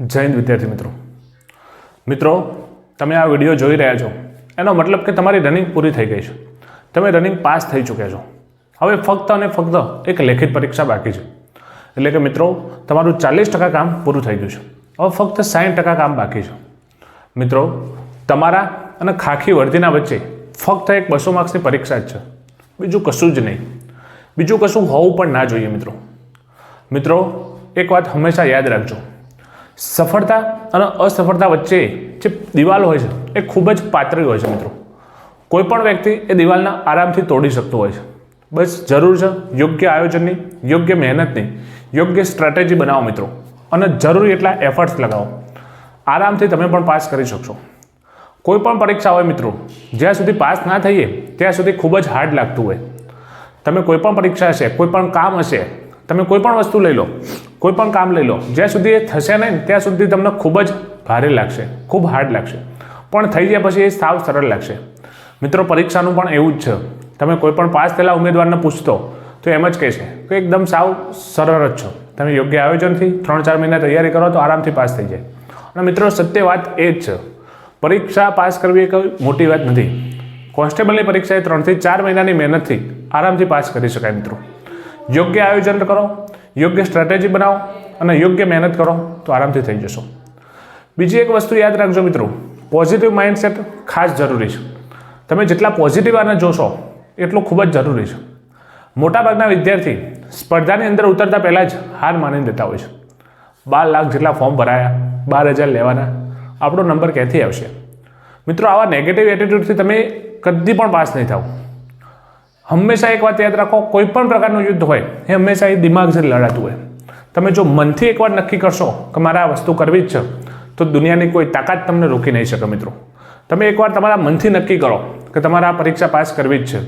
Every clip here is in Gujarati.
જય હિન્દ, વિદ્યાર્થી મિત્રો. મિત્રો, તમે આ વીડિયો જોઈ રહ્યા છો. એનો મતલબ કે તમારી રનિંગ પૂરી થઈ ગઈ છે. તમે રનિંગ પાસ થઈ ચૂક્યા છો. હવે ફક્ત અને ફક્ત એક લેખિત પરીક્ષા બાકી છે. એટલે કે મિત્રો, તમારું ચાલીસ ટકા કામ પૂરું થઈ ગયું છે. હવે ફક્ત સાઠ ટકા કામ બાકી છે. મિત્રો, તમારા અને ખાખી વર્દીના વચ્ચે ફક્ત એક બસો માર્ક્સની પરીક્ષા જ છે. બીજું કશું જ નહીં. બીજું કશું હોવું પણ ના જોઈએ, મિત્રો. મિત્રો, એક વાત હંમેશા યાદ રાખજો. સફળતા અને અસફળતા વચ્ચે જે દિવાલ હોય છે, એ ખૂબ જ પાતળી હોય છે મિત્રો. કોઈ પણ વ્યક્તિ એ દિવાલના આરામથી તોડી શકતો હોય છે. બસ જરૂર છે, યોગ્ય આયોજનની, યોગ્ય મહેનતની, યોગ્ય સ્ટ્રેટેજી બનાવો મિત્રો. અને જરૂરી એટલા એફર્ટ્સ લગાવો. આરામથી તમે પણ પાસ કરી શકશો. કોઈ પણ પરીક્ષા હોય મિત્રો, જ્યાં સુધી પાસ ના થઈએ, ત્યાં સુધી ખૂબ જ હાર્ડ લાગતું હોય. તમે કોઈ પણ પરીક્ષા હશે, કોઈ પણ કામ હશે, તમે કોઈ પણ વસ્તુ લઈ લો કોઈ પણ કામ લઈ લો, જ્યાં સુધી એ થશે નહીં, ત્યાં સુધી તમને ખૂબ જ ભારે લાગશે, ખૂબ હાર્ડ લાગશે. પણ થઈ ગયા પછી એ સાવ સરળ લાગશે. મિત્રો, પરીક્ષાનું પણ એવું જ છે. તમે કોઈ પણ પાસ થયેલા ઉમેદવારને પૂછતો, તો એમ જ કહે છે કે એકદમ સાવ સરળ જ છો. તમે યોગ્ય આયોજનથી ત્રણ ચાર મહિના તૈયારી કરો તો આરામથી પાસ થઈ જાય. અને મિત્રો, સત્ય વાત એ જ છે. પરીક્ષા પાસ કરવી એ કોઈ મોટી વાત નથી. કોન્સ્ટેબલની પરીક્ષા એ ત્રણથી ચાર મહિનાની મહેનતથી આરામથી પાસ કરી શકાય, મિત્રો. યોગ્ય આયોજન કરો યોગ્ય સ્ટ્રેટેજી બનાવો અને યોગ્ય મહેનત કરો તો આરામથી થઈ જશો. બીજી એક વસ્તુ યાદ રાખજો મિત્રો પોઝિટિવ માઇન્ડસેટ ખાસ જરૂરી છે. તમે જેટલા પોઝિટિવ આને જોશો, એટલું ખૂબ જ જરૂરી છે. મોટાભાગના વિદ્યાર્થી સ્પર્ધાની અંદર ઉતરતા પહેલાં જ હાર માની દેતા હોય છે. બાર લાખ જેટલા ફોર્મ ભરાયા, બાર હજાર લેવાના, આપણો નંબર ક્યાંથી આવશે? મિત્રો, આવા નેગેટિવ એટીટ્યૂડથી તમે કદી પણ પાસ નહીં થાવ. હંમેશા એક વાત યાદ રાખો, કોઈ પણ પ્રકારનું યુદ્ધ હોય, એ હંમેશા એ દિમાગથી લડાતું હોય. તમે જો મનથી એકવાર નક્કી કરશો કે મારે આ વસ્તુ કરવી જ છે, તો દુનિયાની કોઈ તાકાત તમને રોકી નહીં શકે મિત્રો. તમે એકવાર તમારા મનથી નક્કી કરો કે તમારે આ પરીક્ષા પાસ કરવી જ છે.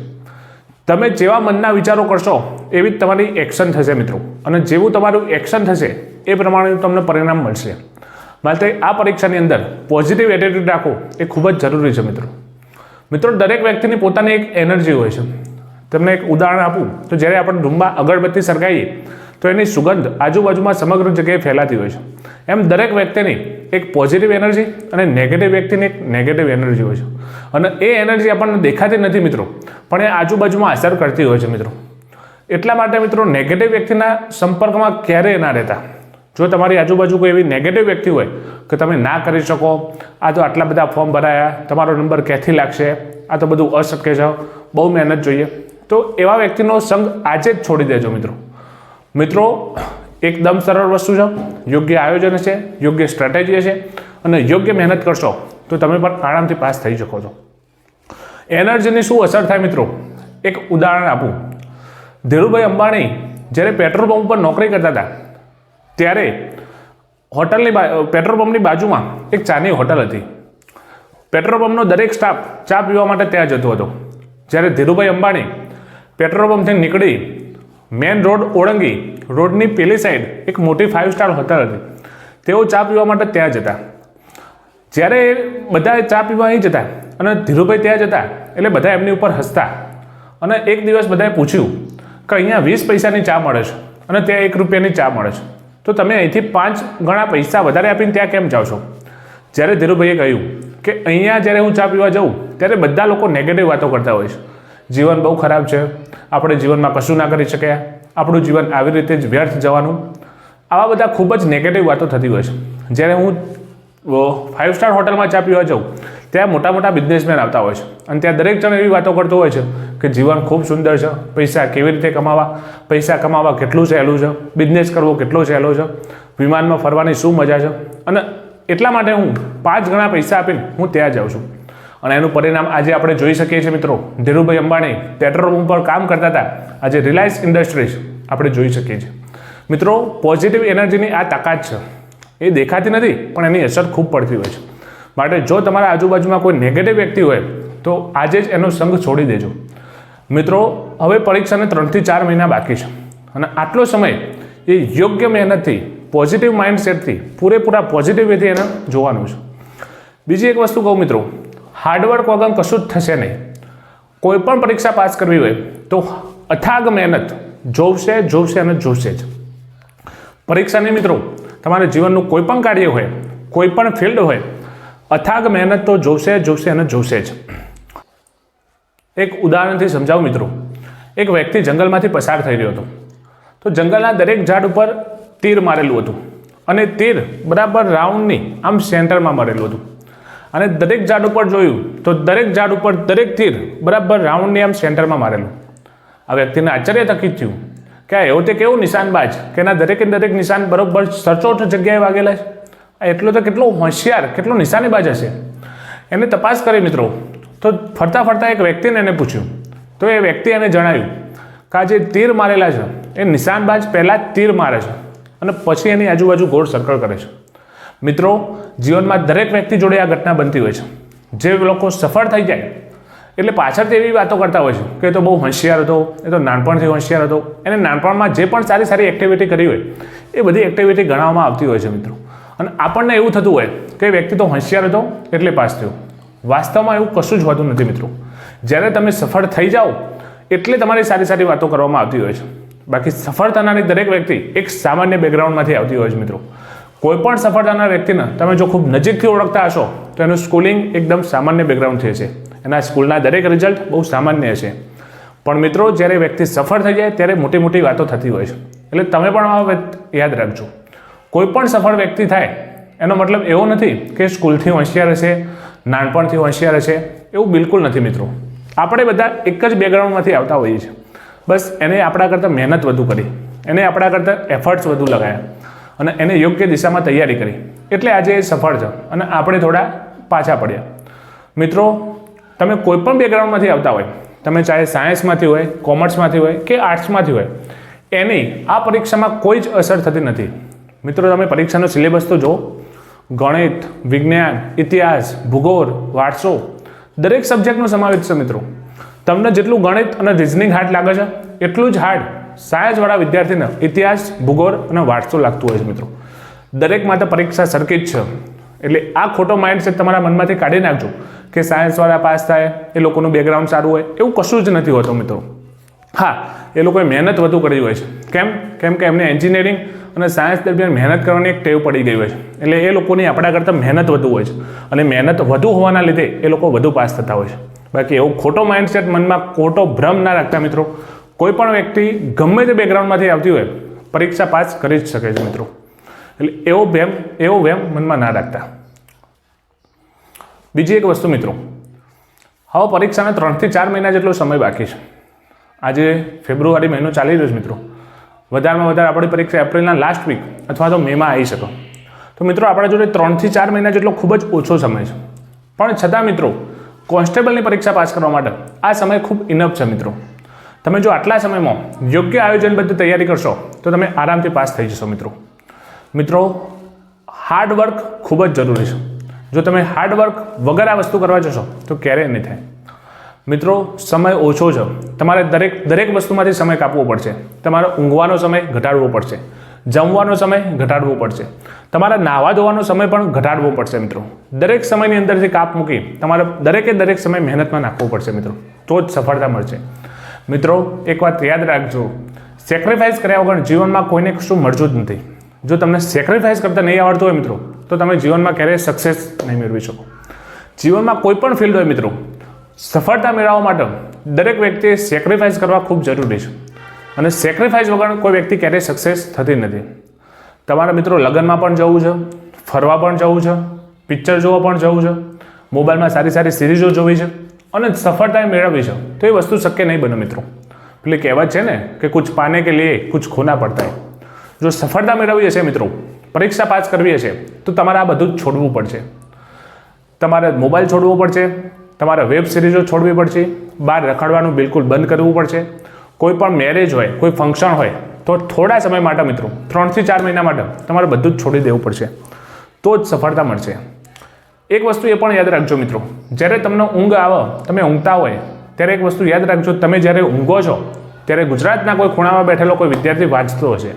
તમે જેવા મનના વિચારો કરશો, એવી જ તમારી એક્શન થશે મિત્રો. અને જેવું તમારું એક્શન થશે, એ પ્રમાણેનું તમને પરિણામ મળશે. માટે આ પરીક્ષાની અંદર પોઝિટિવ એટીટ્યુડ રાખવું એ ખૂબ જ જરૂરી છે મિત્રો. મિત્રો, દરેક વ્યક્તિની પોતાની એક એનર્જી હોય છે. તમને એક ઉદાહરણ આપું? તો જ્યારે આપણે રૂમમાં અગરબત્તી સળગાવીએ તો એની સુગંધ આજુબાજુમાં સમગ્ર જગ્યાએ ફેલાતી હોય છે. એમ દરેક વ્યક્તિની એક પોઝિટિવ એનર્જી અને નેગેટિવ વ્યક્તિની એક નેગેટિવ એનર્જી હોય છે. અને એ એનર્જી આપણને દેખાતી નથી મિત્રો, પણ એ આજુબાજુમાં અસર કરતી હોય છે મિત્રો. એટલા માટે મિત્રો નેગેટિવ વ્યક્તિના સંપર્કમાં ક્યારેય ના રહેતા. જો તમારી આજુબાજુ કોઈ એવી નેગેટિવ વ્યક્તિ હોય, કે તમે ના કરી શકો, આ તો આટલા બધા ફોર્મ ભરાયા, તમારો નંબર ક્યાંથી લાગશે, આ તો બધું અશક્ય છે. બહુ મહેનત જોઈએ. તો એવા વ્યક્તિનો સંગ આજે જ છોડી દેજો મિત્રો. મિત્રો, એકદમ સરળ વસ્તુ છે. યોગ્ય આયોજન છે, યોગ્ય સ્ટ્રેટેજી છે અને યોગ્ય મહેનત કરશો તો તમે પણ આરામથી પાસ થઈ શકો છો. એનર્જીની શું અસર થાય મિત્રો? એક ઉદાહરણ આપું. ધીરુભાઈ અંબાણી જ્યારે પેટ્રોલ પંપ પર નોકરી કરતા હતા, ત્યારે હોટલની પેટ્રોલ પંપની બાજુમાં એક ચાની હોટલ હતી. પેટ્રોલ પંપનો દરેક સ્ટાફ ચા પીવા માટે ત્યાં જતો હતો. જ્યારે ધીરુભાઈ અંબાણી પેટ્રોલ પંપથી નીકળી મેન રોડ ઓળંગી. રોડની પેલી સાઈડ એક મોટી ફાઇવ સ્ટાર હોટલ હતી. તેઓ ચા પીવા માટે ત્યાં જતા. જ્યારે બધા ચા પીવા અહીં જતા અને ધીરુભાઈ ત્યાં જતા એટલે બધા એમની ઉપર હસતા. અને એક દિવસ બધાએ પૂછ્યું કે અહીંયા વીસ પૈસાની ચા મળે છે અને ત્યાં એક રૂપિયાની ચા મળે છે. તો તમે અહીંથી પાંચ ગણા પૈસા વધારે આપીને ત્યાં કેમ જાઓ છો? જ્યારે ધીરુભાઈએ કહ્યું કે અહીંયા જ્યારે હું ચા પીવા જાઉં, ત્યારે બધા લોકો નેગેટિવ વાતો કરતા હોય છે. જીવન બહુ ખરાબ છે. આપણે જીવનમાં કશું ના કરી શક્યા. આપણું જીવન આવી રીતે જ વ્યર્થ જવાનું. આવા બધા ખૂબ જ નેગેટિવ વાતો થતી હોય છે. જ્યારે હું ફાઇવ સ્ટાર હોટલમાં ચા પીવા જાઉં, ત્યાં મોટા મોટા બિઝનેસમેન આવતા હોય છે. અને ત્યાં દરેક જણ એવી વાતો કરતો હોય છે કે જીવન ખૂબ સુંદર છે. પૈસા કેવી રીતે કમાવા? પૈસા કમાવા કેટલું સહેલું છે? બિઝનેસ કરવો કેટલો સહેલો છે? વિમાનમાં ફરવાની શું મજા છે? અને એટલા માટે હું પાંચ ગણા પૈસા આપીને હું ત્યાં જાઉં છું. અને એનું પરિણામ આજે આપણે જોઈ શકીએ છીએ મિત્રો. ધીરુભાઈ અંબાણી પેટ્રોલ પંપ પર કામ કરતા હતા. આજે રિલાયન્સ ઇન્ડસ્ટ્રીઝ આપણે જોઈ શકીએ છીએ. મિત્રો પોઝિટિવ એનર્જીની આ તાકાત છે. એ દેખાતી નથી, પણ એની અસર ખૂબ પડતી હોય છે. માટે જો તમારા આજુબાજુમાં કોઈ નેગેટિવ વ્યક્તિ હોય, તો આજે જ એનો સંગ છોડી દેજો. મિત્રો, હવે પરીક્ષાને ત્રણથી ચાર મહિના બાકી છે. અને આટલો સમય એ યોગ્ય મહેનતથી પોઝિટિવ માઇન્ડસેટથી પૂરેપૂરા પોઝિટિવ વેથી એને જોવાનું છે. બીજી એક વસ્તુ કહું મિત્રો. હાર્ડવર્ક વગર કશું જ થશે નહીં. કોઈ પણ પરીક્ષા પાસ કરવી હોય તો અથાગ મહેનત જોવશે જોવશે અને જોશે જ. પરીક્ષાની મિત્રો, તમારા જીવનનું કોઈ પણ કાર્ય હોય, કોઈ પણ ફિલ્ડ હોય, અથાગ મહેનત તો જોશે જોશે અને જોશે જ. એક ઉદાહરણથી સમજાવું મિત્રો. એક વ્યક્તિ જંગલમાંથી પસાર થઈ રહ્યો હતો. તો જંગલના દરેક ઝાડ ઉપર તીર મારેલું હતું. અને તીર બરાબર રાઉન્ડની આમ સેન્ટરમાં મારેલું હતું. અને દરેક ઝાડ ઉપર જોયું તો દરેક ઝાડ ઉપર દરેક તીર બરાબર રાઉન્ડની આમ સેન્ટરમાં મારેલું. આ વ્યક્તિને આશ્ચર્ય થકી થયું કે આ એવું તે કેવું નિશાનબાજ કે એના દરેકે દરેક નિશાન બરાબર સચોટ જગ્યાએ વાગેલા છે? આ એટલો તો કેટલો હોશિયાર, કેટલો નિશાનેબાજ હશે? એને તપાસ કરી મિત્રો. તો ફરતા ફરતા એક વ્યક્તિને એને પૂછ્યું. તો એ વ્યક્તિ એને જણાવ્યું કે આ જે તીર મારેલા છે, એ નિશાનબાજ પહેલાં તીર મારે છે અને પછી એની આજુબાજુ ગોળ સર્કલ કરે છે. મિત્રો, જીવનમાં દરેક વ્યક્તિ જોડે આ ઘટના બનતી હોય છે. જે લોકો સફળ થઈ જાય, એટલે પાછળથી એવી વાતો કરતા હોય છે કે તો બહુ હોશિયાર હતો, એ તો નાનપણથી હોશિયાર હતો, એને નાનપણમાં જે પણ સારી સારી એક્ટિવિટી કરી હોય, એ બધી એક્ટિવિટી ગણાવવામાં આવતી હોય છે મિત્રો. અને આપણને એવું થતું હોય કે વ્યક્તિ તો હોશિયાર હતો, એટલે પાસ થયો. વાસ્તવમાં એવું કશું જ હોતું નથી મિત્રો. જ્યારે તમે સફળ થઈ જાઓ, એટલે તમારી સારી સારી વાતો કરવામાં આવતી હોય છે. બાકી સફળ થનારી દરેક વ્યક્તિ એક સામાન્ય બેકગ્રાઉન્ડમાંથી આવતી હોય છે મિત્રો. કોઈ પણ સફળ વ્યક્તિને તમે જો ખૂબ નજીકથી ઓળખતા હશો, તો એનું સ્કૂલિંગ એકદમ સામાન્ય બેકગ્રાઉન્ડ થઈ છે. એના સ્કૂલના દરેક રિઝલ્ટ બહુ સામાન્ય છે. પણ મિત્રો, જ્યારે વ્યક્તિ સફળ થઈ જાય, ત્યારે મોટી મોટી વાતો થતી હોય છે. એટલે તમે પણ આ યાદ રાખજો. કોઈ પણ સફળ વ્યક્તિ થાય, એનો મતલબ એવો નથી કે સ્કૂલથી હોશિયાર હશે, નાનપણથી હોશિયાર હશે, એવું બિલકુલ નથી મિત્રો. આપણે બધા એક જ બેકગ્રાઉન્ડમાંથી આવતા હોઈએ છીએ. બસ એને આપણા કરતાં મહેનત વધુ કરી. એને આપણા કરતાં એફર્ટ્સ વધુ લગાયા. અને એને યોગ્ય દિશામાં તૈયારી કરી. એટલે આજે એ સફળ છે અને આપણે થોડા પાછા પડ્યા. મિત્રો, તમે કોઈ પણ બેકગ્રાઉન્ડમાંથી આવતા હોય, તમે ચાહે સાયન્સમાંથી હોય કોમર્સમાંથી હોય કે આર્ટ્સમાંથી હોય, એની આ પરીક્ષામાં કોઈ જ અસર થતી નથી. મિત્રો, તમે પરીક્ષાનો સિલેબસ તો જો ગણિત, વિજ્ઞાન, ઇતિહાસ, ભૂગોળ, વારસો, દરેક સબ્જેક્ટનો સમાવેશ છે મિત્રો. તમને જેટલું ગણિત અને રિઝનિંગ હાર્ડ લાગે છે, એટલું જ હાર્ડ સાયન્સવાળા વિદ્યાર્થીને ઇતિહાસ, ભૂગોળ અને વારસો લાગતું હોય છે મિત્રો. દરેક માટે પરીક્ષા સરખી જ છે. એટલે આ ખોટો માઇન્ડસેટ તમારા મનમાંથી કાઢી નાખજો કે સાયન્સવાળા પાસ થાય, એ લોકોનું બેકગ્રાઉન્ડ સારું હોય, એવું કશું જ નથી હોતું મિત્રો. હા, એ લોકોએ મહેનત વધુ કરી હોય છે. કેમ? કેમ કે એમને એન્જિનિયરિંગ અને સાયન્સ દરમિયાન મહેનત કરવાની એક ટેવ પડી ગઈ હોય છે. એટલે એ લોકોની આપણા કરતાં મહેનત વધુ હોય છે. અને મહેનત વધુ હોવાના લીધે એ લોકો વધુ પાસ થતા હોય છે. બાકી એવો ખોટો માઇન્ડસેટ મનમાં ખોટો ભ્રમ ના રાખતા મિત્રો. કોઈ પણ વ્યક્તિ ગમે તે બેકગ્રાઉન્ડમાંથી આવતી હોય, પરીક્ષા પાસ કરી જ શકે છે મિત્રો. એટલે એવો ભેમ, એવો વેમ મનમાં ના રાખતા. બીજી એક વસ્તુ મિત્રો. હવે પરીક્ષાને ત્રણથી ચાર મહિના જેટલો સમય બાકી છે. આજે ફેબ્રુઆરી મહિનો ચાલી રહ્યો છે મિત્રો. વધારેમાં વધારે આપણી પરીક્ષા એપ્રિલના લાસ્ટ વીક અથવા તો મેમાં આવી શકો. તો મિત્રો, આપણા જોડે ત્રણથી ચાર મહિના જેટલો ખૂબ જ ઓછો સમય છે. પણ છતાં મિત્રો, કોન્સ્ટેબલની પરીક્ષા પાસ કરવા માટે આ સમય ખૂબ ઇનફ છે મિત્રો. તમે જો આટલા સમયમાં યોગ્ય આયોજનબદ્ધ તૈયારી કરશો, તો તમે આરામથી પાસ થઈ જશો મિત્રો. મિત્રો હાર્ડવર્ક ખૂબ જ જરૂરી છે. જો તમે હાર્ડવર્ક વગર આ વસ્તુ કરવા જશો, તો ક્યારેય નહીં થાય. મિત્રો, સમય ઓછો છે. તમારે દરેક દરેક વસ્તુમાંથી સમય કાપવો પડશે. તમારે ઊંઘવાનો સમય ઘટાડવો પડશે. જમવાનો સમય ઘટાડવો પડશે. તમારા નાહવા ધોવાનો સમય પણ ઘટાડવો પડશે મિત્રો. દરેક સમયની અંદરથી કાપ મૂકી તમારે દરેકે દરેક સમય મહેનતમાં નાખવો પડશે મિત્રો. તો જ સફળતા મળશે. મિત્રો, એક વાત યાદ રાખજો. સેક્રિફાઈસ કર્યા વગર જીવનમાં કોઈને કશું મળતું જ નથી. જો તમને સેક્રિફાઈસ કરતાં નહીં આવડતું હોય મિત્રો, તો તમે જીવનમાં ક્યારેય સક્સેસ નહીં મેળવી શકો. જીવનમાં કોઈ પણ ફિલ્ડ હોય મિત્રો, સફળતા મેળવવા માટે દરેક વ્યક્તિએ સેક્રિફાઈસ કરવા ખૂબ જરૂરી છે. અને સેક્રિફાઈસ વગર કોઈ વ્યક્તિ ક્યારેય સક્સેસ થતી નથી. તમારા મિત્રો લગ્નમાં પણ જવું છે, ફરવા પણ જવું છે પિક્ચર જોવા પણ જવું છે, મોબાઈલમાં સારી સારી સિરીઝો જોવી છે. અને સફળતા મેળવવી છે તો એ વસ્તુ શક્ય નહીં બને મિત્રો. એટલે કહેવત છે ને કે કુછ પાને કે લીએ કુછ ખોના પડતા જો સફળતા મેળવવી હશે મિત્રો, પરીક્ષા પાસ કરવી હશે તો તમારે આ બધું જ છોડવું પડશે. તમારે મોબાઈલ છોડવો પડશે, તમારે વેબ સિરીઝો છોડવી પડશે, બહાર રખડવાનું બિલકુલ બંધ કરવું પડશે. કોઈ પણ મેરેજ હોય, કોઈ ફંક્શન હોય, તો થોડા સમય માટે મિત્રો ત્રણથી ચાર મહિના માટે તમારે બધું જ છોડી દેવું પડશે. તો જ સફળતા મળશે. એક વસ્તુ એ પણ યાદ રાખજો મિત્રો. જ્યારે તમને ઊંઘ આવે, તમે ઊંઘતા હોય, ત્યારે એક વસ્તુ યાદ રાખજો, તમે જ્યારે ઊંઘો છો, ત્યારે ગુજરાતના કોઈ ખૂણામાં બેઠેલો કોઈ વિદ્યાર્થી વાંચતો હશે.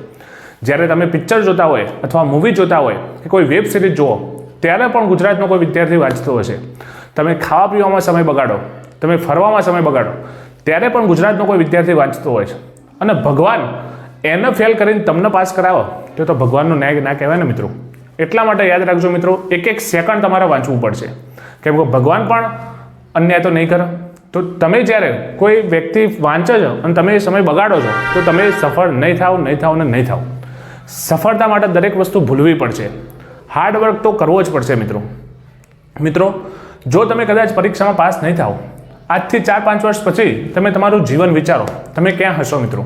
જ્યારે તમે પિક્ચર જોતા હોય અથવા મૂવી જોતા હોય, કે કોઈ વેબ સિરીઝ જુઓ, ત્યારે પણ ગુજરાતનો કોઈ વિદ્યાર્થી વાંચતો હશે. તમે ખાવા પીવામાં સમય બગાડો, તમે ફરવામાં સમય બગાડો, ત્યારે પણ ગુજરાતનો કોઈ વિદ્યાર્થી વાંચતો હોય છે. અને ભગવાન, એને ફેલ કરીને તમને પાસ કરાવો તો ભગવાનનો ન્યાય ના કહેવાય ને મિત્રો. એટલા માટે યાદ રાખજો મિત્રો, એક એક સેકન્ડ તમારે વાંચવું પડશે. કેમ કે ભગવાન પણ અન્યાય તો નહીં કરે. તો તમે જ્યારે કોઈ વ્યક્તિ વાંચે છો અને તમે એ સમય બગાડો છો, તો તમે સફળ નહીં થાવ નહીં થાવ ને નહીં થાવ. સફળતા માટે દરેક વસ્તુ ભૂલવી પડશે. હાર્ડવર્ક તો કરવો જ પડશે મિત્રો. મિત્રો, જો તમે કદાચ પરીક્ષામાં પાસ નહીં થાવ, આજથી ચાર પાંચ વર્ષ પછી તમે તમારું જીવન વિચારો. તમે ક્યાં હશો મિત્રો?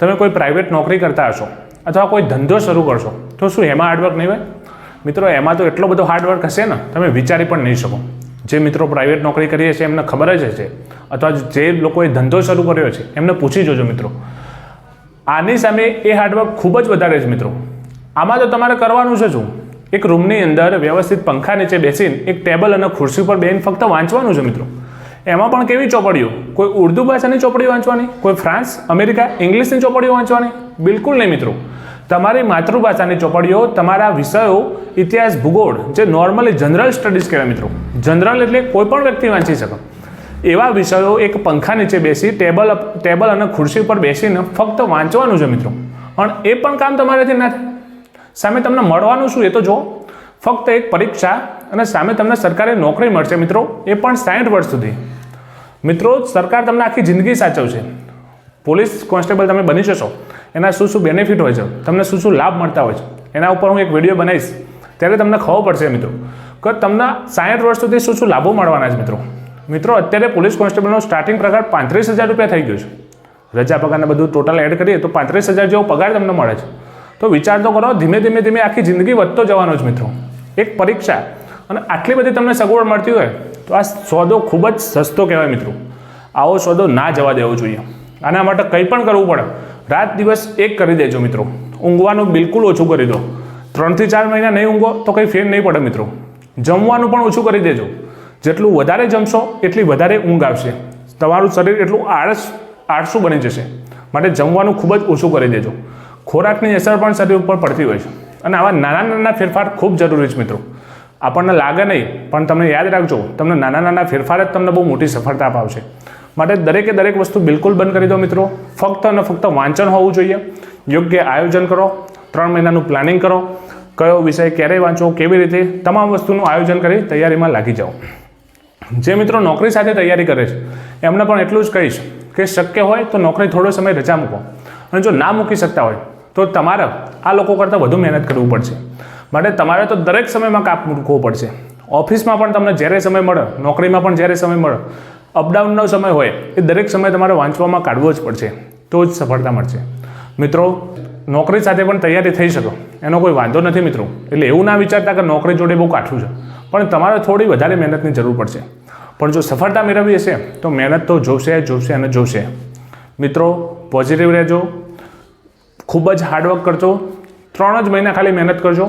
તમે કોઈ પ્રાઇવેટ નોકરી કરતા હશો અથવા કોઈ ધંધો શરૂ કરશો. તો શું, એમાં હાર્ડવર્ક નહીં હોય? મિત્રો, એમાં તો એટલો બધો હાર્ડવર્ક હશે ને, તમે વિચારી પણ નહીં શકો. જે મિત્રો પ્રાઇવેટ નોકરી કરીએ છીએ એમને ખબર જ હશે. અથવા જે લોકોએ ધંધો શરૂ કર્યો છે, એમને પૂછી જોજો મિત્રો. આની સામે એ હાર્ડવર્ક ખૂબ જ વધારે છે મિત્રો. આમાં તો તમારે કરવાનું છે શું? એક રૂમની અંદર વ્યવસ્થિત પંખા નીચે બેસીને એક ટેબલ અને ખુરશી પર બેન ફક્ત વાંચવાનું છે મિત્રો. એમાં પણ કેવી ચોપડીઓ? કોઈ ઉર્દુ ભાષાની ચોપડીઓ વાંચવાની? કોઈ ફ્રાન્સ, અમેરિકા, ઇંગ્લિશની ચોપડીઓ વાંચવાની? બિલકુલ નહીં મિત્રો. તમારી માતૃભાષાની ચોપડીઓ, તમારા વિષયો, ઇતિહાસ, ભૂગોળ, જે નોર્મલી જનરલ સ્ટડીઝ કહેવાય મિત્રો. જનરલ એટલે કોઈ પણ વ્યક્તિ વાંચી શકે. એવા વિષયો એક પંખા નીચે બેસી ટેબલ ટેબલ અને ખુરશી પર બેસીને ફક્ત વાંચવાનું છે મિત્રો. પણ એ પણ કામ તમારાથી ના સામે તમને મળવાનું શું એ તો જો ફક્ત એક પરીક્ષા અને સામે તમને સરકારી નોકરી મળશે મિત્રો, એ પણ સાઠ વર્ષ સુધી. મિત્રો, સરકાર તમને આખી જિંદગી સાચવશે. પોલીસ કોન્સ્ટેબલ તમે બની જશો. એના શું શું બેનિફિટ હોય છે, તમને શું શું લાભ મળતા હોય છે, એના ઉપર હું એક વીડિયો બનાવીશ. ત્યારે તમને ખબર પડશે મિત્રો, કે તમને સાઠ વર્ષ સુધી શું શું લાભો મળવાના છે મિત્રો. મિત્રો, અત્યારે પોલીસ કોન્સ્ટેબલનો સ્ટાર્ટિંગ પગાર પાંત્રીસ હજાર રૂપિયા થઈ ગયો છે. રજા પગારને બધું ટોટલ એડ કરીએ તો પાંત્રીસ હજાર જેવો પગાર તમને મળે છે. તો વિચાર તો કરો, ધીમે ધીમે ધીમે આખી જિંદગી વધતો જવાનો છે મિત્રો. એક પરીક્ષા અને આટલી બધી તમને સગવડ મળતી હોય, તો આ સોદો ખૂબ જ સસ્તો કહેવાય મિત્રો. આવો સોદો ના જવા દેવો જોઈએ. આના માટે કંઈ પણ કરવું પડે. રાત દિવસ એક કરી દેજો મિત્રો. ઊંઘવાનું બિલકુલ ઓછું કરી દો. ત્રણથી ચાર મહિના નહીં ઊંઘો તો કંઈ ફેર નહીં પડે મિત્રો. જમવાનું પણ ઓછું કરી દેજો. જેટલું વધારે જમશો એટલી વધારે ઊંઘ આવશે. તમારું શરીર એટલું આળસ, આળસું બની જશે. માટે જમવાનું ખૂબ જ ઓછું કરી દેજો. ખોરાકની અસર પણ શરીર ઉપર પડતી હોય છે. અને આવા નાના નાના ફેરફાર ખૂબ જરૂરી છે મિત્રો. આપણને લાગે નહીં, પણ તમને યાદ રાખજો, તમને નાના નાના ફેરફાર જ તમને બહુ મોટી સફળતા અપાવશે માટે દરેકે દરેક વસ્તુ બિલકુલ બંધ કરી દો મિત્રો. ફક્ત અને ફક્ત વાંચન હોવું જોઈએ. યોગ્ય આયોજન કરો. ત્રણ મહિનાનું પ્લાનિંગ કરો. કયો વિષય ક્યારે વાંચો, કેવી રીતે, તમામ વસ્તુનું આયોજન કરી તૈયારીમાં લાગી જાઓ. જે મિત્રો નોકરી સાથે તૈયારી કરે છે, એમને પણ એટલું જ કહીશ કે શક્ય હોય તો નોકરી થોડો સમય રજા મૂકો. અને જો ના મૂકી શકતા હોય, તો તમારે આ લોકો કરતાં વધુ મહેનત કરવું પડશે. માટે તમારે તો દરેક સમયમાં કાપ મૂકવો પડશે. ઓફિસમાં પણ તમને જ્યારે સમય મળે, નોકરીમાં પણ જ્યારે સમય મળે અપડાઉનનો સમય હોય એ દરેક સમય તમારે વાંચવામાં કાઢવો જ પડશે, તો જ સફળતા મળશે. મિત્રો, નોકરી સાથે પણ તૈયારી થઈ શકો, એનો કોઈ વાંધો નથી મિત્રો. એટલે એવું ના વિચારતા કે નોકરી જોડે બહુ કાઠું છે, પણ તમારે થોડી વધારે મહેનતની જરૂર પડશે. પણ જો સફળતા મેળવવી હશે, તો મહેનત તો જોશે જોશે અને જોશે. મિત્રો પોઝિટિવ રહેજો, ખૂબ જ હાર્ડવર્ક કરજો, ત્રણ જ મહિના ખાલી મહેનત કરજો.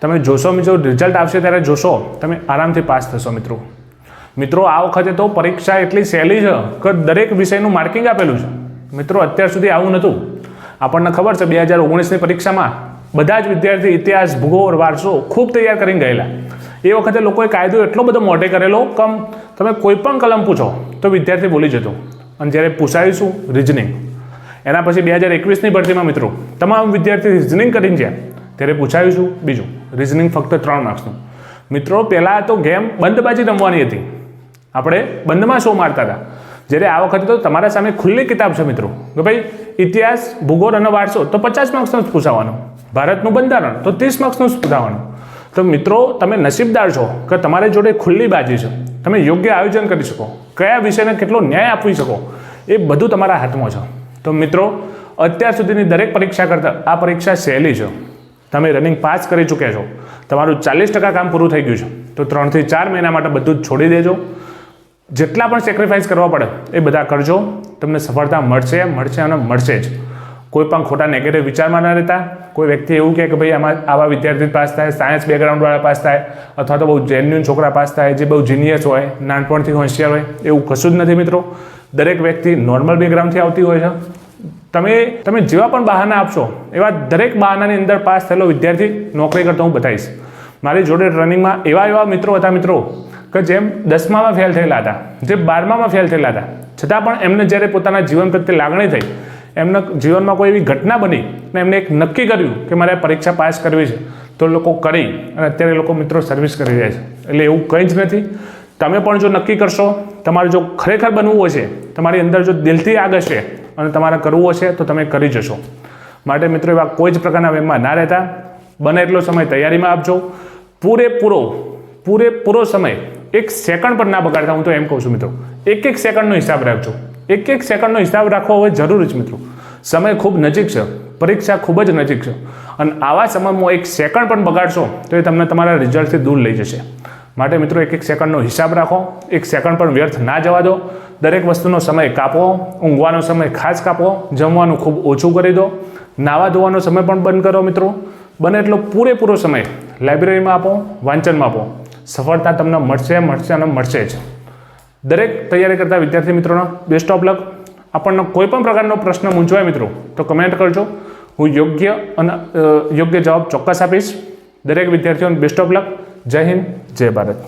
તમે જોશો મિત્રો રિઝલ્ટ આવશે ત્યારે જોશો, તમે આરામથી પાસ થશો મિત્રો. મિત્રો, આ વખતે તો પરીક્ષા એટલી સહેલી છે કે દરેક વિષયનું માર્કિંગ આપેલું છે. મિત્રો, અત્યાર સુધી આવું નહોતું. આપણને ખબર છે, બે હજાર ઓગણીસની પરીક્ષામાં બધા જ વિદ્યાર્થી ઇતિહાસ, ભૂગોળ, વારસો ખૂબ તૈયાર કરીને ગયેલા. એ વખતે લોકોએ કાયદો એટલો બધો મોઢે કરેલો કમ તમે કોઈ પણ કલમ પૂછો તો વિદ્યાર્થી બોલી જતો. અને જ્યારે પૂછાયું શું રિઝનિંગ એના પછી બે હજાર એકવીસની ભરતીમાં મિત્રો, તમામ વિદ્યાર્થી રિઝનિંગ કરીને ગયા. ત્યારે પૂછાયું શું બીજું રિઝનિંગ ફક્ત ત્રણ માર્ક્સનું મિત્રો, પહેલાં તો ગેમ બંધબાજી રમવાની હતી. આપણે બંધમાં શો મારતા હતા. જ્યારે આ વખતે તો તમારા સામે ખુલ્લી કિતાબ છે મિત્રો. કે ભાઈ, ઇતિહાસ, ભૂગોળ અને વારસો, તો પચાસ માર્ક્સનું જ પૂછાવાનું. ભારતનું બંધારણ, તો ત્રીસ માર્ક્સનું જ પૂછાવાનું. તો મિત્રો, તમે નસીબદાર છો કે તમારી જોડે ખુલ્લી બાજી છે. તમે યોગ્ય આયોજન કરી શકો. કયા વિષયને કેટલો ન્યાય આપી શકો, એ બધું તમારા હાથમાં છે. તો મિત્રો, અત્યાર સુધીની દરેક પરીક્ષા કરતાં આ પરીક્ષા સહેલી છે. તમે રનિંગ પાસ કરી ચૂક્યા છો. તમારું ચાલીસ ટકા કામ પૂરું થઈ ગયું છે. તો ત્રણથી ચાર મહિના માટે બધું જ છોડી દેજો. જેટલા પણ સેક્રિફાઈસ કરવા પડે, એ બધા કરજો. તમને સફળતા મળશે મળશે અને મળશે જ. કોઈ પણ ખોટા નેગેટિવ વિચારમાં ન રહેતા. કોઈ વ્યક્તિ એવું કહે કે ભાઈ, આમાં આવા વિદ્યાર્થી પાસ થાય સાયન્સ બેકગ્રાઉન્ડવાળા પાસ થાય, અથવા તો બહુ જેન્યુન છોકરા પાસ થાય, જે બહુ જીનિયસ હોય, નાનપણથી હોશિયાર હોય, એવું કશું જ નથી મિત્રો. દરેક વ્યક્તિ નોર્મલ બેકગ્રાઉન્ડથી આવતી હોય છે. તમે તમે જેવા પણ બહાના આપશો, એવા દરેક બહાનાની અંદર પાસ થયેલો વિદ્યાર્થી નોકરી કરતો હું બતાવીશ. મારી જોડે રનિંગમાં એવા એવા મિત્રો હતા મિત્રો કે જેમ દસમામાં ફેલ થયેલા હતા, જે બારમામાં ફેલ થયેલા હતા. છતાં પણ એમને જ્યારે પોતાના જીવન પ્રત્યે લાગણી થઈ, એમના જીવનમાં કોઈ એવી ઘટના બની ને એમને એક નક્કી કર્યું કે મારે પરીક્ષા પાસ કરવી છે, તો લોકો કરી અને અત્યારે લોકો મિત્રો સર્વિસ કરી રહ્યા છે. એટલે એવું કંઈ જ નથી. તમે પણ જો નક્કી કરશો, તમારે જો ખરેખર બનવું હશે, તમારી અંદર જો દિલથી આગ હશે અને તમારે કરવું હશે, તો તમે કરી જશો. માટે મિત્રો એવા કોઈ જ પ્રકારના વેમમાં ના રહેતા. બને એટલો સમય તૈયારીમાં આપજો. પૂરેપૂરો પૂરેપૂરો સમય એક સેકન્ડ પણ ના બગાડતા હું તો એમ કહું છું મિત્રો. એક એક સેકન્ડનો હિસાબ રાખજો. એક એક સેકન્ડનો હિસાબ રાખવો હવે જરૂરી છે મિત્રો. સમય ખૂબ નજીક છે. પરીક્ષા ખૂબ જ નજીક છે. અને આવા સમયમાં એક સેકન્ડ પણ બગાડશો તો એ તમને તમારા રિઝલ્ટથી દૂર લઈ જશે. માટે મિત્રો એક એક સેકન્ડનો હિસાબ રાખો. એક સેકન્ડ પણ વ્યર્થ ના જવા દો. દરેક વસ્તુનો સમય કાપો. ઊંઘવાનો સમય ખાસ કાપો. જમવાનું ખૂબ ઓછું કરી દો. નાવા ધોવાનો સમય પણ બંધ કરો મિત્રો. બને એટલો પૂરેપૂરો સમય લાઇબ્રેરીમાં આપો, વાંચનમાં આપો. સફળતા તમને મળશે મળશે અને મળશે જ. દરેક તૈયારી કરતા વિદ્યાર્થી મિત્રોનો બેસ્ટ ઓફ લક આપણને કોઈ પણ પ્રકારનો પ્રશ્ન મૂંઝવાય મિત્રો, તો કમેન્ટ કરજો. હું યોગ્ય અને યોગ્ય જવાબ ચોક્કસ આપીશ. દરેક વિદ્યાર્થીઓને બેસ્ટ ઓફ લક જય હિન્દ, જય ભારત.